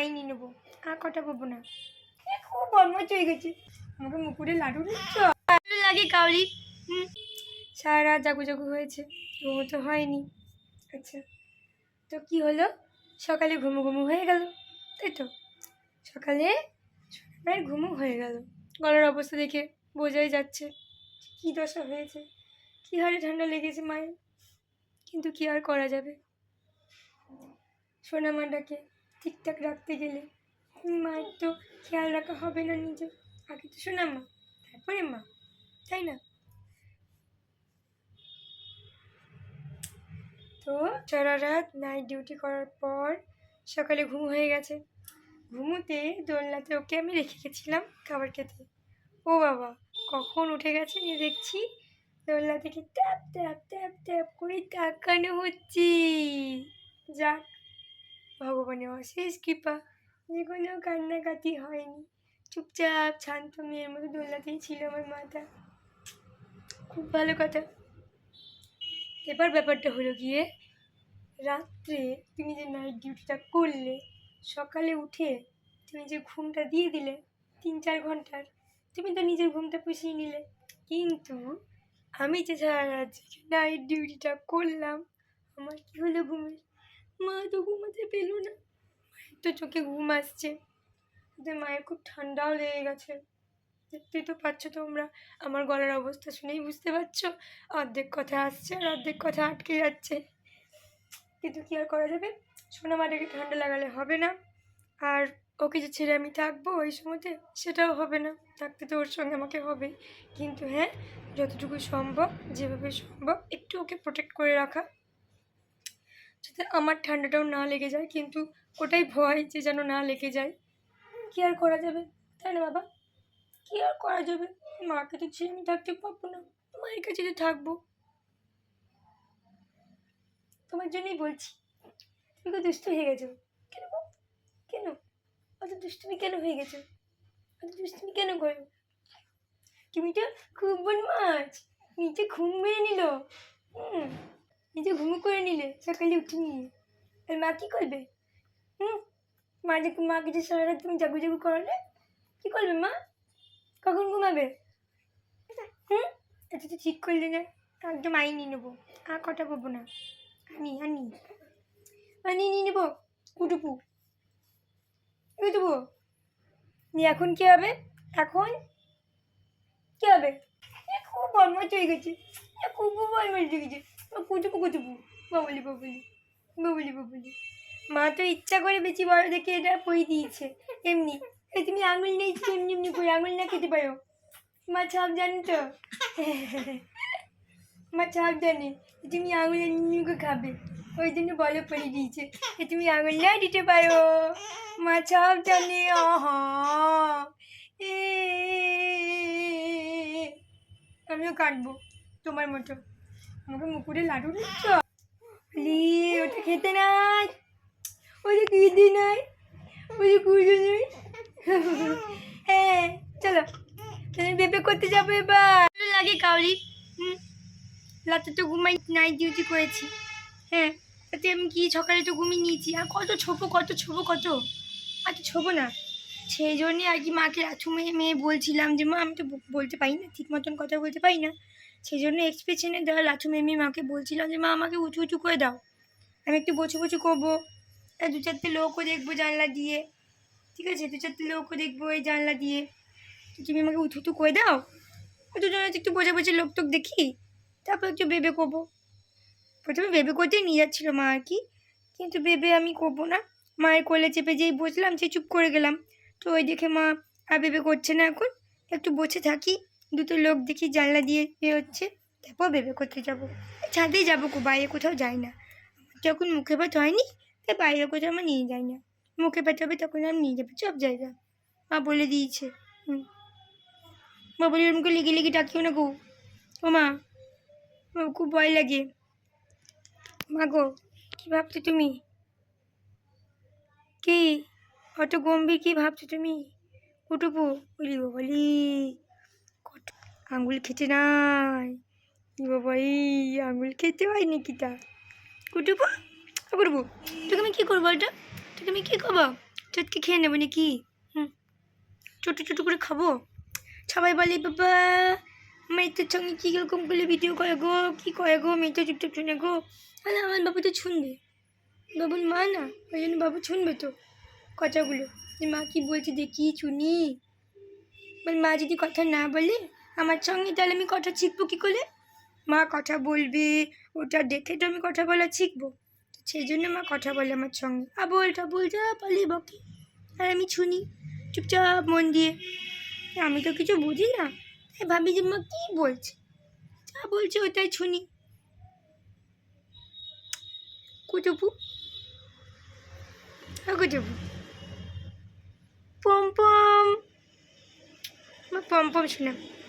মাইনি নেব। আর কটা পাবো না? খুব বদমাশ হয়ে গেছে। আমাকে মুকুরে লাডু দিচ্ছ? ভালো লাগে কাউরি। সারা জাগু জাগু হয়েছে। ঘুমো তো হয়নি। আচ্ছা তো কি হলো? সকালে ঘুমু ঘুমু হয়ে গেল। তাই তো? সকালে সোনামায়ের ঘুমু হয়ে গেল। গলার অবস্থা দেখে বোঝাই যাচ্ছে কী দশা হয়েছে। কী হারে ঠান্ডা লেগেছে মায়ের। কিন্তু কি আর করা যাবে? সোনামাটাকে ঠিকঠাক রাখতে গেলে। মায়ের তো খেয়াল রাখা হবে না নিজে। আগে তো শোনা মা, তারপরে মা, তাই না? তো সারা রাত নাইট ডিউটি করার পর সকালে ঘুম হয়ে গেছে। ঘুমোতে দোলনাতে ওকে আমি রেখে গেছিলাম খাবার খেতে। ও বাবা, কখন উঠে গেছে নিয়ে দেখছি দোলনা থেকে ট্যাপ ট্যাপ ট্যাপ ট্যাপ করে তাকানো হচ্ছে। যাক ভগবানের অশেষ কৃপা। যে কোনো কান্নাকাটি হয়নি। চুপচাপ, শান্ত মেয়ের মতো দোলনাতেই ছিল আমার মাথা খুব ভালো কথা। এবার ব্যাপারটা হলো গিয়ে, রাত্রে তুমি যে নাইট ডিউটিটা করলে, সকালে উঠে তুমি যে ঘুমটা দিয়ে দিলে তিন চার ঘণ্টার, তুমি তো নিজের ঘুমটা পুষিয়ে নিলে। কিন্তু আমি যে সারা রাত নাইট ডিউটিটা করলাম, আমার কী হলো ঘুমের? মা তো ঘুমাতে পেল না। মায়ের তো চোখে ঘুম আসছে। যে মায়ের খুব ঠান্ডাও লেগে গেছে। দেখতেই তো পাচ্ছ তোমরা, আমার গলার অবস্থা শুনেই বুঝতে পারছ। অর্ধেক কথা আসছে আর অর্ধেক কথা আটকে যাচ্ছে। কিন্তু কী আর করা যাবে? সোনা মাটাকে ঠান্ডা লাগালে হবে না। আর ওকে যে ছেড়ে আমি থাকব ওই সময়তে সেটাও হবে না। থাকতে তো ওর সঙ্গে আমাকে হবে। কিন্তু হ্যাঁ যতটুকু সম্ভব, যেভাবে সম্ভব একটু ওকে প্রোটেক্ট করে রাখা। যাতে আমার ঠান্ডাটাও না লেগে যায়, কিন্তু ওটাই ভয় যে যেন না লেগে যায়। কী আর করা যাবে? তাই না বাবা? কী আর করা যাবে? মাকে তো ছেড়ে আমি থাকতে পারব না। মায়ের কাছে তো থাকব। তোমার জন্যই বলছি, তুমি তো দুষ্টু হয়ে গেছো। কেন? কেন? অত দুষ্টুমি কেন হয়ে গেছো? অত দুষ্টুমি কেন করো? তুমি তো খুব বদমাছ নিচে ঘুম মেরে নিল। হুম। নিজে ঘুমু করে নিলে, সকালে উঠে নিয়ে আর মা কী করবে? হুম? মা যে মা কিছু সারা রাত তুমি জাগু জাগু করালে কী করবে মা? কখন ঘুমাবে? হুম? এটা তো ঠিক করলে না। একদম আইনি নেব। আর কটা পাবো না। আনি আনি। আনি, নিয়ে নেব। কুটুপু কুটুপু নিয়ে এখন কী হবে? এখন? কী হবে? খুব বদমাশ হয়ে গেছে। খুব বদমাশ হয়ে গেছে। কুটুপু কুটুপু বাবলি বাবলি বাবলি বাবলি। মা তো ইচ্ছা করে বেশি বড় দেখে এটা পই দিয়েছে। এমনি। তুমি আঙুল নেই এমনি এমনি করে আঙুল না খেতে পারো। মা সব জানি তো। মা সব জানে তুমি আঙুল এমনি খাবে। ওই জন্য বলে পড়ে দিয়েছে। যে তুমি আঙুল না দিতে পারো। মা সব জানে। এ। আমিও কাটবো তোমার মতো। আমাকে মুকুরে লাডু দিচ্ছ? প্লিজ, ওটা খেতে নাই। ওটা খেতে নাই। ওটা কুড়ে নাই। হ্যাঁ চলো। আমি বেবে করতে যাব এবার? লাগে কাউরি। হুম। রাতে তো ঘুমাই নাইট ডিউটি করেছি। হ্যাঁ তাতে আমি কি সকালে তো ঘুমিয়ে নিয়েছি। আর কত ছোপো কত ছোপো কত? আর তো ছোবো না। সেই জন্যে আর কি মাকে আছু মেয়ে মেয়ে বলছিলাম যে, মা, আমি তো বলতে পারি না, ঠিক মতন কথা বলতে পারি না। সেই জন্য এক্সপ্রেশনে দেওয়া লাচু মেয়ে মাকে বলছিলাম যে, মা, আমাকে উঁচু উঁচু করে দাও। আমি একটু বসে বসে করব। দু চারটে লোকও দেখব জানলা দিয়ে। ঠিক আছে? দু চারটে লোকও দেখব এই জানলা দিয়ে। তুমি আমাকে উঁচু উঁচু করে দাও। জন্য একটু বোঝা বসে লোক টোক দেখি। তারপর একটু বেবে করব। প্রথমে বেবে করতেই নিয়ে যাচ্ছিল মা আর কি। কিন্তু বেবে আমি করব না। মায়ের কোলে চেপে যেই বসলাম, সে চুপ করে গেলাম। তো ওই দেখে মা আর বেবে করছে না এখন। একটু বসে থাকি। দুটো লোক দেখি জানলা দিয়ে বেরোচ্ছে, তারপর বেবে করতে যাব? ছাদেই যাব বাইরে কোথাও যাই না। যখন মুখে ভাত হয়নি, তাই বাইরে কোথাও আমার নিয়ে যাই না। মুখে ভাত হবে তখন আমি নিয়ে যাব, সব জায়গা। মা বলে দিয়েছে। হুম। মা বলে ওরমকে লেগে লেগে ডাকিও না গো। ও মা, আমার খুব ভয় লাগে। মা গো, কী ভাবছ তুমি? কি? অত গম্ভীর কি ভাবছ তুমি? কুটুপু, বলি বলি। আঙুল খেতে নাই। বাবা এই আঙুল খেতে হয় নাকি তা কুটুপু ও কুটুপু তোকে আমি কী করব এটা তোকে আমি কী করব? চটকে খেয়ে নেব নাকি? হুম। ছোটো ছোটো করে খাব? সবাই বলে, বাবা, মেয়েটার সঙ্গে কী রকম করলে ভিডিও করে গো? কী করে গো মেয়েটা চুপচাপ শুনে গো? তাহলে আমার বাবু তো শুনবে। বাবুর মা না, ওই জন্য বাবু শুনবে তো কথাগুলো। যে মা কী বলছে দেখি, শুনি। মা যদি কথা না বলে আমার সঙ্গে তাহলে আমি কথা শিখব কী করে? মা কথা বলবে, ওটা দেখে তো আমি কথা বলা শিখব। সেই জন্য মা কথা বলে আমার সঙ্গে। আবল টাবল যা পালিয়ে বকে। আর আমি শুনি, চুপচাপ মন দিয়ে। আমি তো কিছু বুঝি না। তাই ভাবি যে মা কী বলছে? যা বলছে ওটাই শুনি। কুটুপু কুটুপু পম পম। পম পম শোনা।